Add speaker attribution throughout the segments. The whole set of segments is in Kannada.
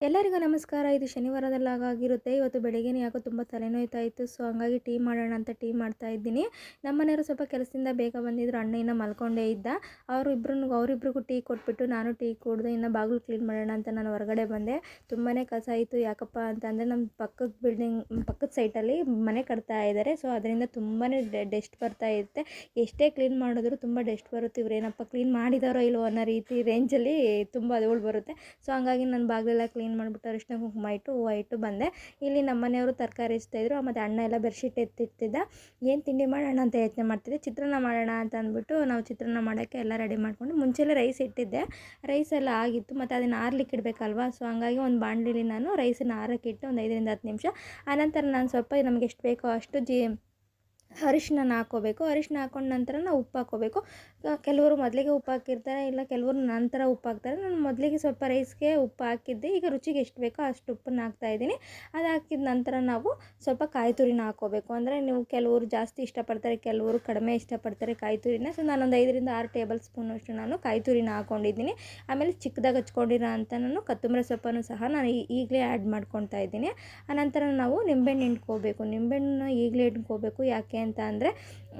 Speaker 1: ಎಲ್ಲರಿಗೂ ನಮಸ್ಕಾರ. ಇದು ಶನಿವಾರದಲ್ಲಿ ಆಗಿರುತ್ತೆ ಇವತ್ತು ಬೆಳಗ್ಗೆನೇ ಯಾಕೋ ತುಂಬ ತಲೆನೋಯ್ತಾ ಇತ್ತು. ಸೊ, ಹಂಗಾಗಿ ಟೀ ಮಾಡೋಣ ಅಂತ ಟೀ ಮಾಡ್ತಾ ಇದ್ದೀನಿ. ನಮ್ಮ ಮನೆಯವರು ಸ್ವಲ್ಪ ಕೆಲಸದಿಂದ ಬೇಗ ಬಂದಿದ್ರು. ಅಣ್ಣ ಇನ್ನೂ ಮಲ್ಕೊಂಡೇ ಇದ್ದ. ಅವರು ಇಬ್ಬರು ಅವರಿಬ್ರಿಗೂ ಟೀ ಕೊಟ್ಬಿಟ್ಟು ನಾನು ಟೀ ಕುಡಿದು ಇನ್ನು ಬಾಗಿಲು ಕ್ಲೀನ್ ಮಾಡೋಣ ಅಂತ ನಾನು ಹೊರಗಡೆ ಬಂದೆ. ತುಂಬಾ ಕಸ ಆಯಿತು. ಯಾಕಪ್ಪ ಅಂತಂದರೆ ನಮ್ಮ ಪಕ್ಕದ ಬಿಲ್ಡಿಂಗ್, ಪಕ್ಕದ ಸೈಟಲ್ಲಿ ಮನೆ ಕಟ್ತಾ ಇದ್ದಾರೆ. ಸೊ, ಅದರಿಂದ ತುಂಬಾ ಡೆಸ್ಟ್ ಬರ್ತಾ ಇರುತ್ತೆ. ಎಷ್ಟೇ ಕ್ಲೀನ್ ಮಾಡಿದ್ರು ತುಂಬ ಡೆಸ್ಟ್ ಬರುತ್ತೆ. ಇವ್ರೇನಪ್ಪ ಕ್ಲೀನ್ ಮಾಡಿದಾರೋ ಇಲ್ವೋ ಅನ್ನೋ ರೀತಿ ರೇಂಜಲ್ಲಿ ತುಂಬ ಅದುಗಳು ಬರುತ್ತೆ. ಸೊ, ಹಂಗಾಗಿ ನಾನು ಬಾಗಿಲೆಲ್ಲ ಕ್ಲೀನ್ ಕ್ಲೀನ್ ಮಾಡಿಬಿಟ್ಟು ಅರಿಶಿನ ಕುಂಕುಮ ಇಟ್ಟು ಹೂವು ಇಟ್ಟು ಬಂದೆ. ಇಲ್ಲಿ ನಮ್ಮ ಮನೆಯವರು ತರಕಾರಿ ಇಸ್ತಾಯಿದ್ರು ಮತ್ತು ಅಣ್ಣ ಎಲ್ಲ ಬೆಡ್ಶೀಟ್ ಎತ್ತಿರ್ತಿದ್ದ ಏನು ತಿಂಡಿ ಮಾಡೋಣ ಅಂತ ಯೋಚನೆ ಮಾಡ್ತಿದ್ದೆ, ಚಿತ್ರಾನ್ನ ಮಾಡೋಣ ಅಂತ ಅಂದ್ಬಿಟ್ಟು ನಾವು ಚಿತ್ರಾನ್ನ ಮಾಡೋಕ್ಕೆ ಎಲ್ಲ ರೆಡಿ ಮಾಡಿಕೊಂಡು ಮುಂಚೆಲ್ಲ ರೈಸ್ ಇಟ್ಟಿದ್ದೆ. ರೈಸ್ ಎಲ್ಲ ಆಗಿತ್ತು, ಮತ್ತು ಅದನ್ನು ಆರ್ಲಿಕ್ಕೆ ಇಡಬೇಕಲ್ವಾ? ಸೊ ಹಂಗಾಗಿ ಒಂದು ಬಾಣಲಿಲಿ ನಾನು ರೈಸನ್ನು ಆರಕ್ಕೆ ಇಟ್ಟು ಒಂದು ಐದರಿಂದ ಹತ್ತು ನಿಮಿಷ. ಆನಂತರ ನಾನು ಸ್ವಲ್ಪ ನಮಗೆ ಎಷ್ಟು ಬೇಕೋ ಅಷ್ಟು ಜಿ ಅರಿಶಿನ ಹಾಕ್ಕೋಬೇಕು. ಅರಿಶಿನ ಹಾಕೊಂಡ ನಂತರ ನಾವು ಉಪ್ಪು ಹಾಕ್ಕೋಬೇಕು. ಕೆಲವರು ಮೊದಲಿಗೆ ಉಪ್ಪು ಹಾಕಿರ್ತಾರೆ, ಇಲ್ಲ ಕೆಲವರು ನಂತರ ಉಪ್ಪು ಹಾಕ್ತಾರೆ. ನಾನು ಮೊದಲಿಗೆ ಸ್ವಲ್ಪ ರೈಸ್ಗೆ ಉಪ್ಪು ಹಾಕಿದ್ದೆ. ಈಗ ರುಚಿಗೆ ಎಷ್ಟು ಬೇಕೋ ಅಷ್ಟು ಉಪ್ಪನ್ನು ಹಾಕ್ತಾಯಿದ್ದೀನಿ ಅದು ಹಾಕಿದ ನಂತರ ನಾವು ಸ್ವಲ್ಪ ಕಾಯಿ ತುರಿನ ಹಾಕ್ಕೋಬೇಕು. ಅಂದರೆ ನೀವು ಕೆಲವರು ಜಾಸ್ತಿ ಇಷ್ಟಪಡ್ತಾರೆ, ಕೆಲವರು ಕಡಿಮೆ ಇಷ್ಟಪಡ್ತಾರೆ ಕಾಯಿ ತುರಿನ. ಸೊ, ನಾನೊಂದು ಐದರಿಂದ ಆರು ಟೇಬಲ್ ಸ್ಪೂನಷ್ಟು ನಾನು ಕಾಯಿ ತುರಿನ ಹಾಕ್ಕೊಂಡಿದ್ದೀನಿ ಆಮೇಲೆ ಚಿಕ್ಕದಾಗಿ ಹಚ್ಕೊಂಡಿರೋ ಅಂತ ನಾನು ಕೊತ್ತಂಬರಿ ಸೊಪ್ಪನ್ನು ಸಹ ನಾನು ಈಗಲೇ ಆ್ಯಡ್ ಮಾಡ್ಕೊತಾ ಇದ್ದೀನಿ. ಆನಂತರ ನಾವು ನಿಂಬೆಹಣ್ಣು ಹಿಂಡ್ಕೋಬೇಕು. ನಿಂಬೆಹಣ್ಣನ್ನ ಈಗಲೇ ಹಿಂಡ್ಕೋಬೇಕು. ಯಾಕೆ ಅಂತ ಅಂದರೆ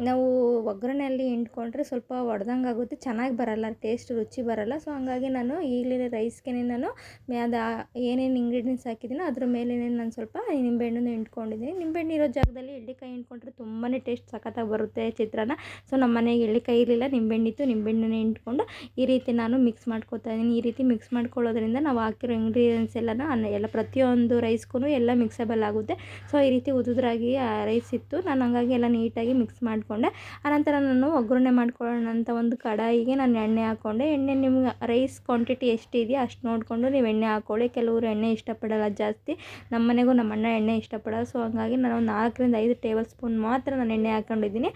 Speaker 1: ನಾವು ಒಗ್ಗರಣೆಯಲ್ಲಿ ಹಿಂಡ್ಕೊಂಡ್ರೆ ಸ್ವಲ್ಪ ಒಡ್ದಂಗೆ ಆಗುತ್ತೆ ಚೆನ್ನಾಗಿ ಬರಲ್ಲ ಟೇಸ್ಟ್ ರುಚಿ ಬರಲ್ಲ. ಸೊ ಹಂಗಾಗಿ ನಾನು ಈಗಲೇ ರೈಸ್ಗೆ ನಾನು ಅದು ಏನೇನು ಇಂಗ್ರೀಡಿಯೆಂಟ್ಸ್ ಹಾಕಿದ್ದೀನೋ ಅದ್ರ ಮೇಲೆ ನಾನು ಸ್ವಲ್ಪ ನಿಂಬೆಹಣ್ಣನ್ನು ಹಿಂಡ್ಕೊಂಡಿದ್ದೀನಿ ನಿಂಬೆಹಣ್ಣು ಇರೋ ಜಾಗದಲ್ಲಿ ಎಳ್ಳಿಕಾಯಿ ಹಿಂಡ್ಕೊಂಡ್ರೆ ತುಂಬಾ ಟೇಸ್ಟ್ ಸಖತ್ತಾಗಿ ಬರುತ್ತೆ ಚಿತ್ರಾನ್ನ. ಸೊ ನಮ್ಮ ಮನೆಗೆ ಎಳ್ಳಿಕಾಯಿ ಇರಲಿಲ್ಲ ನಿಂಬೆಹಣ್ಣಿತ್ತು ನಿಂಬೆಹಣ್ಣನ್ನು ಹಿಂಡ್ಕೊಂಡು ಈ ರೀತಿ ನಾನು ಮಿಕ್ಸ್ ಮಾಡ್ಕೊತಾ ಇದ್ದೀನಿ ಈ ರೀತಿ ಮಿಕ್ಸ್ ಮಾಡ್ಕೊಳ್ಳೋದ್ರಿಂದ ನಾವು ಹಾಕಿರೋ ಇಂಗ್ರೀಡಿಯೆಂಟ್ಸ್ ಅನ್ನ ಎಲ್ಲ ಪ್ರತಿಯೊಂದು ರೈಸ್ಗೂ ಎಲ್ಲ ಮಿಕ್ಸಬಲ್ ಆಗುತ್ತೆ. ಸೊ ಈ ರೀತಿ ಉದುದ್ರಾಗಿ ರೈಸ್ ಇತ್ತು. ನಾನು ಹಂಗಾಗಿ ಎಲ್ಲ ನೀಟಾಗಿ ಮಿಕ್ಸ್ ಮಾಡಿಕೊಂಡೆ. ಆನಂತರ ನಾನು ಒಗ್ಗರಣೆ ಮಾಡ್ಕೊಳ್ಳೋಣ ಅಂತ ಒಂದು ಕಡಾಯಿಗೆ ನಾನು ಎಣ್ಣೆ ಹಾಕ್ಕೊಂಡೆ ಎಣ್ಣೆ ನಿಮ್ಗೆ ರೈಸ್ ಕ್ವಾಂಟಿಟಿ ಎಷ್ಟಿದೆಯೋ ಅಷ್ಟು ನೋಡಿಕೊಂಡು ನೀವು ಎಣ್ಣೆ ಹಾಕ್ಕೊಳ್ಳಿ ಕೆಲವರು ಎಣ್ಣೆ ಇಷ್ಟಪಡೋಲ್ಲ ಜಾಸ್ತಿ. ನಮ್ಮ ಮನೆಗೂ ನಮ್ಮ ಅಣ್ಣ ಎಣ್ಣೆ ಇಷ್ಟಪಡೋಲ್ಲ. ಸೊ ಹಂಗಾಗಿ ನಾನು ನಾಲ್ಕರಿಂದ ಐದು ಟೇಬಲ್ ಸ್ಪೂನ್ ಮಾತ್ರ ನಾನು ಎಣ್ಣೆ ಹಾಕ್ಕೊಂಡಿದ್ದೀನಿ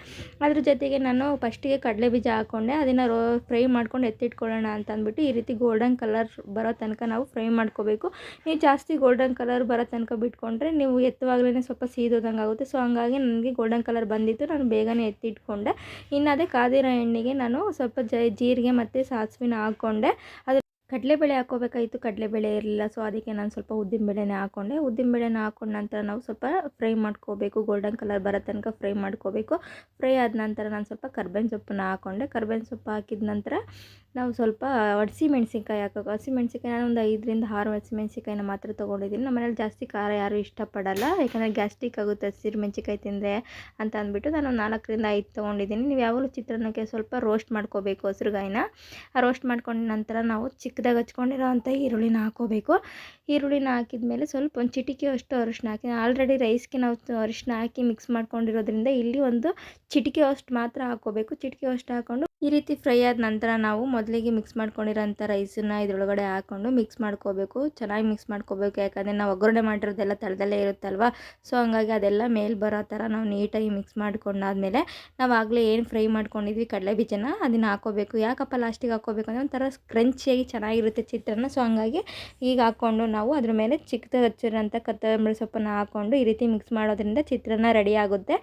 Speaker 1: ಅದ್ರ ಜೊತೆಗೆ ನಾನು ಫಸ್ಟಿಗೆ ಕಡಲೆ ಬೀಜ ಹಾಕ್ಕೊಂಡೆ ಅದನ್ನು ರೋ ಫ್ರೈ ಮಾಡ್ಕೊಂಡು ಎತ್ತಿಟ್ಕೊಳ್ಳೋಣ ಅಂತ ಅಂದ್ಬಿಟ್ಟು ಈ ರೀತಿ ಗೋಲ್ಡನ್ ಕಲರ್ ಬರೋ ತನಕ ನಾವು ಫ್ರೈ ಮಾಡ್ಕೋಬೇಕು. ನೀವು ಜಾಸ್ತಿ ಗೋಲ್ಡನ್ ಕಲರ್ ಬರೋ ತನಕ ಬಿಟ್ಕೊಂಡ್ರೆ ನೀವು ಎತ್ತುವಾಗಲೇ ಸ್ವಲ್ಪ ಸೀದೋದಂಗೆ ಆಗುತ್ತೆ ಸೊ ಹಂಗಾಗಿ ನನಗೆ ಗೋಲ್ಡನ್ ಕಲರ್ ಬಂದಿತ್ತು, ನಾನು ಬೇಗನೆ ಎತ್ತಿಟ್ಕೊಂಡೆ. ಇನ್ನು ಅದೇ ಕಾದಿರೋ ಎಣ್ಣೆಗೆ ನಾನು ಸ್ವಲ್ಪ ಜೀರಿಗೆ ಮತ್ತು ಸಾಸಿವೆನ ಹಾಕ್ಕೊಂಡೆ. ಅದು ಕಡಲೆಬೇಳೆ ಹಾಕ್ಕೋಬೇಕಾಯಿತು ಕಡಲೆಬೇಳೆ ಇರಲಿಲ್ಲ. ಸೊ ಅದಕ್ಕೆ ನಾನು ಸ್ವಲ್ಪ ಉದ್ದಿನಬೇಳೆನೇ ಹಾಕ್ಕೊಂಡೆ ಉದ್ದಿನಬೇಳೆನ ಹಾಕ್ಕೊಂಡ ನಂತರ ನಾವು ಸ್ವಲ್ಪ ಫ್ರೈ ಮಾಡ್ಕೋಬೇಕು. ಗೋಲ್ಡನ್ ಕಲರ್ ಬರೋ ತನಕ ಫ್ರೈ ಮಾಡ್ಕೋಬೇಕು. ಫ್ರೈ ಆದ ನಂತರ ನಾನು ಸ್ವಲ್ಪ ಕರ್ಬೇವಿನ ಸೊಪ್ಪನ್ನ ಹಾಕ್ಕೊಂಡೆ ಕರ್ಬೇವಿನ ಸೊಪ್ಪು ಹಾಕಿದ ನಂತರ ನಾವು ಸ್ವಲ್ಪ ಹಸಿ ಮೆಣಸಿನ್ಕಾಯಿ ಹಾಕಬೇಕು. ಹಸಿ ಮೆಣಸಿನ್ಕಾಯಿ ನಾನು ಒಂದು ಐದರಿಂದ ಆರು ಹಸಿ ಮೆಣಸಿನ್ಕಾಯಿನ ಮಾತ್ರ ತೊಗೊಂಡಿದ್ದೀನಿ. ನಮ್ಮ ಮನೇಲಿ ಜಾಸ್ತಿ ಖಾರ ಯಾರೂ ಇಷ್ಟಪಡಲ್ಲ. ಯಾಕಂದರೆ ಗ್ಯಾಸ್ಟ್ರಿಕ್ ಆಗುತ್ತೆ. ಹಸಿರು ಮೆಣಸಿನ್ಕಾಯಿ ತಿಂದರೆ ಅಂತ ಅಂದ್ಬಿಟ್ಟು ನಾನು ನಾಲ್ಕರಿಂದ ಐದು ತೊಗೊಂಡಿದ್ದೀನಿ. ನೀವು ಯಾವಾಗಲೂ ಚಿತ್ರಾನ್ನಕ್ಕೆ ಸ್ವಲ್ಪ ರೋಸ್ಟ್ ಮಾಡ್ಕೋಬೇಕು ಹಸಿರುಗಾಯಿನ. ರೋಸ್ಟ್ ಮಾಡ್ಕೊಂಡ ನಂತರ ನಾವು ಚಿಕ್ಕದಾಗಿ ಹಚ್ಕೊಂಡಿರೋವಂಥ ಈರುಳ್ಳಿನ ಹಾಕೋಬೇಕು. ಈರುಳ್ಳಿನ ಹಾಕಿದ ಮೇಲೆ ಸ್ವಲ್ಪ ಒಂದು ಚಿಟಿಕೆ ಅಷ್ಟು ಅರಿಶಿನ ಹಾಕಿ, ಆಲ್ರೆಡಿ ರೈಸ್ಗೆ ನಾವು ಅರಿಶಿನ ಹಾಕಿ ಮಿಕ್ಸ್ ಮಾಡ್ಕೊಂಡಿರೋದ್ರಿಂದ ಇಲ್ಲಿ ಒಂದು ಚಿಟಿಕೆ ಅಷ್ಟು ಮಾತ್ರ ಹಾಕೋಬೇಕು. ಚಿಟಿಕೆ ಅಷ್ಟು ಹಾಕ್ಕೊಂಡು ಈ ರೀತಿ ಫ್ರೈ ಆದ ನಂತರ ನಾವು ಮೊದಲಿಗೆ ಮಿಕ್ಸ್ ಮಾಡ್ಕೊಂಡಿರೋಂಥ ರೈಸನ್ನು ಇದರೊಳಗಡೆ ಹಾಕ್ಕೊಂಡು ಮಿಕ್ಸ್ ಮಾಡ್ಕೋಬೇಕು. ಚೆನ್ನಾಗಿ ಮಿಕ್ಸ್ ಮಾಡ್ಕೋಬೇಕು. ಯಾಕಂದರೆ ನಾವು ಒಗ್ಗರಣೆ ಮಾಡಿರೋದೆಲ್ಲ ತಳದಲ್ಲೇ ಇರುತ್ತಲ್ವ? ಸೊ ಹಂಗಾಗಿ ಅದೆಲ್ಲ ಮೇಲೆ ಬರೋ ಥರ ನಾವು ನೀಟಾಗಿ ಮಿಕ್ಸ್ ಮಾಡ್ಕೊಂಡಾದ್ಮೇಲೆ ನಾವು ಆಗಲೇ ಏನು ಫ್ರೈ ಮಾಡ್ಕೊಂಡಿದ್ವಿ? ಕಡಲೆ ಬೀಜನ ಅದನ್ನು ಹಾಕೋಬೇಕು. ಯಾಕಪ್ಪ ಲಾಸ್ಟಿಗೆ ಹಾಕೋಬೇಕು ಅಂದರೆ ಒಂಥರ ಕ್ರಂಚಿಯಾಗಿ ಚೆನ್ನಾಗಿರುತ್ತೆ ಚಿತ್ರಾನ್ನ. ಸೊ ಹಂಗಾಗಿ ಈಗ ಹಾಕ್ಕೊಂಡು ನಾವು ಅದ್ರ ಮೇಲೆ ಚಿಕ್ಕದಾಗಿ ಹಚ್ಚಿರೋಂಥ ಕತ್ತಂಬರಿ ಸೊಪ್ಪನ್ನು ಹಾಕ್ಕೊಂಡು ಈ ರೀತಿ ಮಿಕ್ಸ್ ಮಾಡೋದ್ರಿಂದ ಚಿತ್ರಾನ್ನ ರೆಡಿ ಆಗುತ್ತೆ.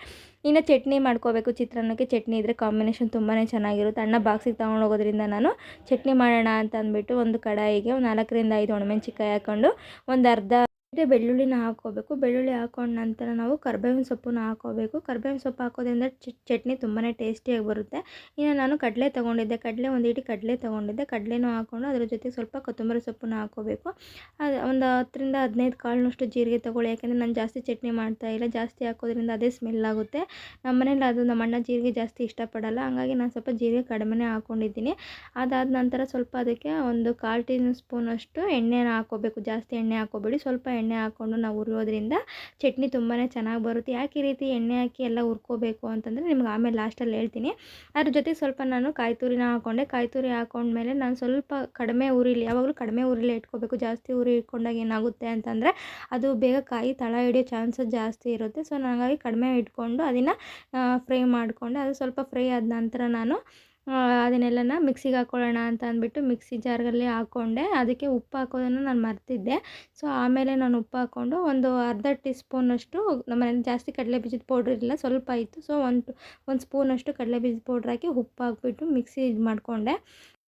Speaker 1: ಇನ್ನು ಚಟ್ನಿ ಮಾಡ್ಕೋಬೇಕು. ಚಿತ್ರಾನ್ನಕ್ಕೆ ಚಟ್ನಿ ಇದ್ದರೆ ಕಾಂಬಿನೇಷನ್ ತುಂಬಾ ಚೆನ್ನಾಗಿರುತ್ತೆ. ಅಣ್ಣ ಬಾಕ್ಸಿಗೆ ತೊಗೊಂಡು ಹೋಗೋದ್ರಿಂದ ನಾನು ಚಟ್ನಿ ಮಾಡೋಣ ಅಂತ ಅಂದ್ಬಿಟ್ಟು ಒಂದು ಕಡಾಯಿಗೆ ಒಂದು ನಾಲ್ಕರಿಂದ ಐದು ಒಣಮೆಣ್ಸಿಕಾಯಿ ಹಾಕ್ಕೊಂಡು ಒಂದು ಅರ್ಧ ಮತ್ತು ಬೆಳ್ಳುಳ್ಳಿನ ಹಾಕ್ಕೋಬೇಕು ಬೆಳ್ಳುಳ್ಳಿ ಹಾಕೊಂಡ ನಂತರ ನಾವು ಕರ್ಬೇವಿನ ಸೊಪ್ಪನ್ನ ಹಾಕ್ಕೋಬೇಕು ಕರ್ಬೇವಿನ ಸೊಪ್ಪು ಹಾಕೋದ್ರಿಂದ ಚಟ್ನಿ ತುಂಬಾ ಟೇಸ್ಟಿಯಾಗಿ ಬರುತ್ತೆ. ಇನ್ನು ನಾನು ಕಡಲೆ ತೊಗೊಂಡಿದ್ದೆ. ಕಡಲೆ ಒಂದು ಇಡೀ ಕಡಲೆ ತೊಗೊಂಡಿದ್ದೆ. ಕಡಲೆನೂ ಹಾಕ್ಕೊಂಡು ಅದ್ರ ಜೊತೆಗೆ ಸ್ವಲ್ಪ ಕೊತ್ತಂಬರಿ ಸೊಪ್ಪನ್ನ ಹಾಕ್ಕೋಬೇಕು ಅದು ಒಂದು ಹತ್ತರಿಂದ ಹದಿನೈದು ಕಾಳಿನಷ್ಟು ಜೀರಿಗೆ ತೊಗೊಳ್ಳಿ. ಯಾಕೆಂದರೆ ನಾನು ಜಾಸ್ತಿ ಚಟ್ನಿ ಮಾಡ್ತಾ ಇಲ್ಲ. ಜಾಸ್ತಿ ಹಾಕೋದ್ರಿಂದ ಅದೇ ಸ್ಮೆಲ್ ಆಗುತ್ತೆ. ನಮ್ಮ ಮನೇಲಿ ಅದು ನಮ್ಮ ಅಣ್ಣ ಜೀರಿಗೆ ಜಾಸ್ತಿ ಇಷ್ಟಪಡಲ್ಲ. ಹಾಗಾಗಿ ನಾನು ಸ್ವಲ್ಪ ಜೀರಿಗೆ ಕಡಿಮೆನೇ ಹಾಕ್ಕೊಂಡಿದ್ದೀನಿ ಅದಾದ ನಂತರ ಸ್ವಲ್ಪ ಅದಕ್ಕೆ ಒಂದು ಕಾಲು ಟೀ ಸ್ಪೂನಷ್ಟು ಎಣ್ಣೆನ ಹಾಕ್ಕೋಬೇಕು ಜಾಸ್ತಿ ಎಣ್ಣೆ ಹಾಕ್ಕೋಬೇಡಿ ಸ್ವಲ್ಪ ಎಣ್ಣೆ ಹಾಕ್ಕೊಂಡು ನಾವು ಹುರಿಯೋದ್ರಿಂದ ಚಟ್ನಿ ತುಂಬಾ ಚೆನ್ನಾಗಿ ಬರುತ್ತೆ. ಯಾಕೆ ಈ ರೀತಿ ಎಣ್ಣೆ ಹಾಕಿ ಎಲ್ಲ ಹುರ್ಕೋಬೇಕು ಅಂತಂದರೆ ನಿಮ್ಗೆ ಆಮೇಲೆ ಲಾಸ್ಟಲ್ಲಿ ಹೇಳ್ತೀನಿ. ಅದ್ರ ಜೊತೆಗೆ ಸ್ವಲ್ಪ ನಾನು ಕಾಯಿ ತುರಿನ ಹಾಕ್ಕೊಂಡೆ ಕಾಯಿ ತುರಿ ಹಾಕೊಂಡ್ಮೇಲೆ ನಾನು ಸ್ವಲ್ಪ ಕಡಿಮೆ ಉರಿಲಿ ಯಾವಾಗಲೂ ಕಡಿಮೆ ಉರಿಲಿ ಇಟ್ಕೋಬೇಕು. ಜಾಸ್ತಿ ಉರಿ ಇಟ್ಕೊಂಡಾಗ ಏನಾಗುತ್ತೆ ಅಂತಂದರೆ ಅದು ಬೇಗ ಕಾಯಿ ತಳ ಹಿಡಿಯೋ ಚಾನ್ಸಸ್ ಜಾಸ್ತಿ ಇರುತ್ತೆ. ಸೊ ನನಗಾಗಿ ಕಡಿಮೆ ಇಟ್ಕೊಂಡು ಅದನ್ನು ಫ್ರೈ ಮಾಡಿಕೊಂಡೆ. ಅದು ಸ್ವಲ್ಪ ಫ್ರೈ ಆದ ನಂತರ ನಾನು ಅದನ್ನೆಲ್ಲನ ಮಿಕ್ಸಿಗೆ ಹಾಕ್ಕೊಳ್ಳೋಣ ಅಂತ ಅಂದ್ಬಿಟ್ಟು ಮಿಕ್ಸಿ ಜಾರಲ್ಲಿ ಹಾಕ್ಕೊಂಡೆ ಅದಕ್ಕೆ ಉಪ್ಪು ಹಾಕೋದನ್ನು ನಾನು ಮರ್ತಿದ್ದೆ. ಸೊ, ಆಮೇಲೆ ನಾನು ಉಪ್ಪು ಹಾಕ್ಕೊಂಡು ಒಂದು ಅರ್ಧ ಟೀ ಸ್ಪೂನಷ್ಟು ನಮ್ಮ ಮನೇಲಿ ಜಾಸ್ತಿ ಕಡಲೆ ಬೀಜದ ಪೌಡ್ರ್ ಇರಲಿಲ್ಲ, ಸ್ವಲ್ಪ ಇತ್ತು ಸೊ, ಒಂದು ಒಂದು ಸ್ಪೂನಷ್ಟು ಕಡಲೆ ಬೀಜದ ಪೌಡ್ರ್ ಹಾಕಿ ಉಪ್ಪು ಹಾಕ್ಬಿಟ್ಟು ಮಿಕ್ಸಿ ಇದು ಮಾಡಿಕೊಂಡೆ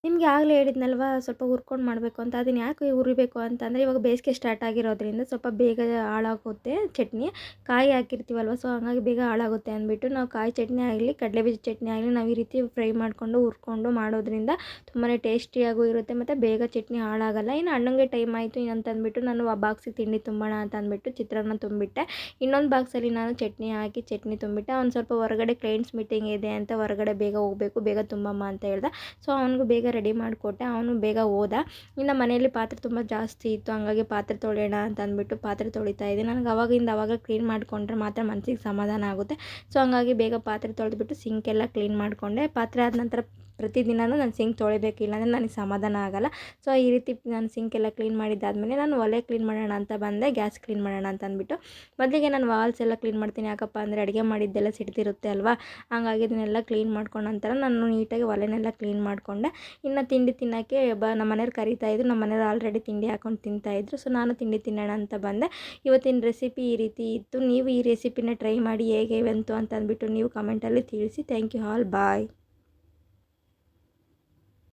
Speaker 1: ನಿಮಗೆ ಆಗಲೇ ಹೇಳಿದ್ನಲ್ವ ಸ್ವಲ್ಪ ಹುರ್ಕೊಂಡು ಮಾಡಬೇಕು ಅಂತ, ಅದನ್ನು ಯಾಕೆ ಹುರಿಬೇಕು ಅಂತಂದರೆ ಇವಾಗ ಬೇಸಿಗೆ ಸ್ಟಾರ್ಟ್ ಆಗಿರೋದ್ರಿಂದ ಸ್ವಲ್ಪ ಬೇಗ ಹಾಳಾಗುತ್ತೆ ಚಟ್ನಿ. ಕಾಯಿ ಹಾಕಿರ್ತೀವಲ್ವ ಸೊ ಹಾಗಾಗಿ ಬೇಗ ಹಾಳಾಗುತ್ತೆ ಅಂದ್ಬಿಟ್ಟು ನಾವು ಕಾಯಿ ಚಟ್ನಿ ಆಗಲಿ, ಕಡಲೆಬೀಜ ಚಟ್ನಿ ಆಗಲಿ ನಾವು ಈ ರೀತಿ ಫ್ರೈ ಮಾಡಿಕೊಂಡು ಹುರ್ಕೊಂಡು ಮಾಡೋದ್ರಿಂದ ತುಂಬಾ ಟೇಸ್ಟಿಯಾಗೂ ಇರುತ್ತೆ ಮತ್ತು ಬೇಗ ಚಟ್ನಿ ಹಾಳಾಗಲ್ಲ. ಇನ್ನು ಅಣ್ಣಂಗೆ ಟೈಮ್ ಆಯಿತು ಅಂತಂದ್ಬಿಟ್ಟು ನಾನು ಆ ಬಾಕ್ಸಿಗೆ ತಿಂಡಿ ತುಂಬೋಣ ಅಂತ ಅಂದ್ಬಿಟ್ಟು ಚಿತ್ರಾನ್ನ ತುಂಬಿಟ್ಟೆ. ಇನ್ನೊಂದು ಬಾಕ್ಸಲ್ಲಿ ನಾನು ಚಟ್ನಿ ಹಾಕಿ ಚಟ್ನಿ ತುಂಬಿಟ್ಟೆ. ಅವ್ನು ಸ್ವಲ್ಪ ಹೊರಗಡೆ ಕ್ಲೈಂಟ್ಸ್ ಮೀಟಿಂಗ್ ಇದೆ ಅಂತ ಹೊರಗಡೆ ಬೇಗ ಹೋಗಬೇಕು, ಬೇಗ ತುಂಬಮ್ಮ ಅಂತ ಹೇಳ್ದೆ. ಸೊ ಅವನಿಗೂ ಬೇಗ ರೆಡಿ ಮಾಡಿಕೊಟ್ಟೆ. ಅವನು ಬೇಗ ಹೋದ. ಇನ್ನು ಮನೆಯಲ್ಲಿ ಪಾತ್ರೆ ತುಂಬ ಜಾಸ್ತಿ ಇತ್ತು. ಹಂಗಾಗಿ ಪಾತ್ರೆ ತೊಳೆಯೋಣ ಅಂತ ಅಂದ್ಬಿಟ್ಟು ಪಾತ್ರೆ ತೊಳಿತಾ ಇದ್ದೆ. ನನಗೆ ಅವಾಗಿಂದ ಅವಾಗ ಕ್ಲೀನ್ ಮಾಡಿಕೊಂಡ್ರೆ ಮಾತ್ರ ಮನಸ್ಸಿಗೆ ಸಮಾಧಾನ ಆಗುತ್ತೆ. ಸೊ ಹಂಗಾಗಿ ಬೇಗ ಪಾತ್ರೆ ತೊಳೆದ್ಬಿಟ್ಟು ಸಿಂಕೆಲ್ಲ ಕ್ಲೀನ್ ಮಾಡಿಕೊಂಡೆ. ಪಾತ್ರೆ ಆದ ನಂತರ ಪ್ರತಿದಿನವೂ ನಾನು ಸಿಂಕ್ ತೊಳಿಬೇಕು, ಇಲ್ಲಾಂದರೆ ನನಗೆ ಸಮಾಧಾನ ಆಗೋಲ್ಲ. ಸೊ ಈ ರೀತಿ ನಾನು ಸಿಂಕ್ ಎಲ್ಲ ಕ್ಲೀನ್ ಮಾಡಿದ್ದಾದಮೇಲೆ ನಾನು ಒಲೆ ಕ್ಲೀನ್ ಮಾಡೋಣ ಅಂತ ಬಂದೆ, ಗ್ಯಾಸ್ ಕ್ಲೀನ್ ಮಾಡೋಣ ಅಂತ ಅಂದ್ಬಿಟ್ಟು. ಮೊದಲಿಗೆ ನಾನು ವಾಲ್ಸ್ ಎಲ್ಲ ಕ್ಲೀನ್ ಮಾಡ್ತೀನಿ, ಯಾಕಪ್ಪ ಅಂದರೆ ಅಡುಗೆ ಮಾಡಿದ್ದೆಲ್ಲ ಸಿಡ್ತಿರುತ್ತೆ ಅಲ್ವಾ? ಹಂಗಾಗಿ ಇದನ್ನೆಲ್ಲ ಕ್ಲೀನ್ ಮಾಡ್ಕೊಂಡ ನಂತರ ನಾನು ನೀಟಾಗಿ ಒಲೆನೆಲ್ಲ ಕ್ಲೀನ್ ಮಾಡಿಕೊಂಡೆ. ಇನ್ನು ತಿಂಡಿ ತಿನ್ನೋಕ್ಕೆ ಬ, ನಮ್ಮ ಮನೆಯವ್ರು ಕರಿತಾಯಿದ್ರು ನಮ್ಮ ಮನೆಯವ್ರು ಆಲ್ರೆಡಿ ತಿಂಡಿ ಹಾಕೊಂಡು ತಿಂತಾಯಿದ್ರು ಸೊ ನಾನು ತಿಂಡಿ ತಿನ್ನೋಣ ಅಂತ ಬಂದೆ. ಇವತ್ತಿನ ರೆಸಿಪಿ ಈ ರೀತಿ ಇತ್ತು. ನೀವು ಈ ರೆಸಿಪಿನ ಟ್ರೈ ಮಾಡಿ ಹೇಗೆ ಬಂತು ಅಂತ ಅಂದ್ಬಿಟ್ಟು ನೀವು ಕಮೆಂಟಲ್ಲಿ ತಿಳಿಸಿ. Thank you all bye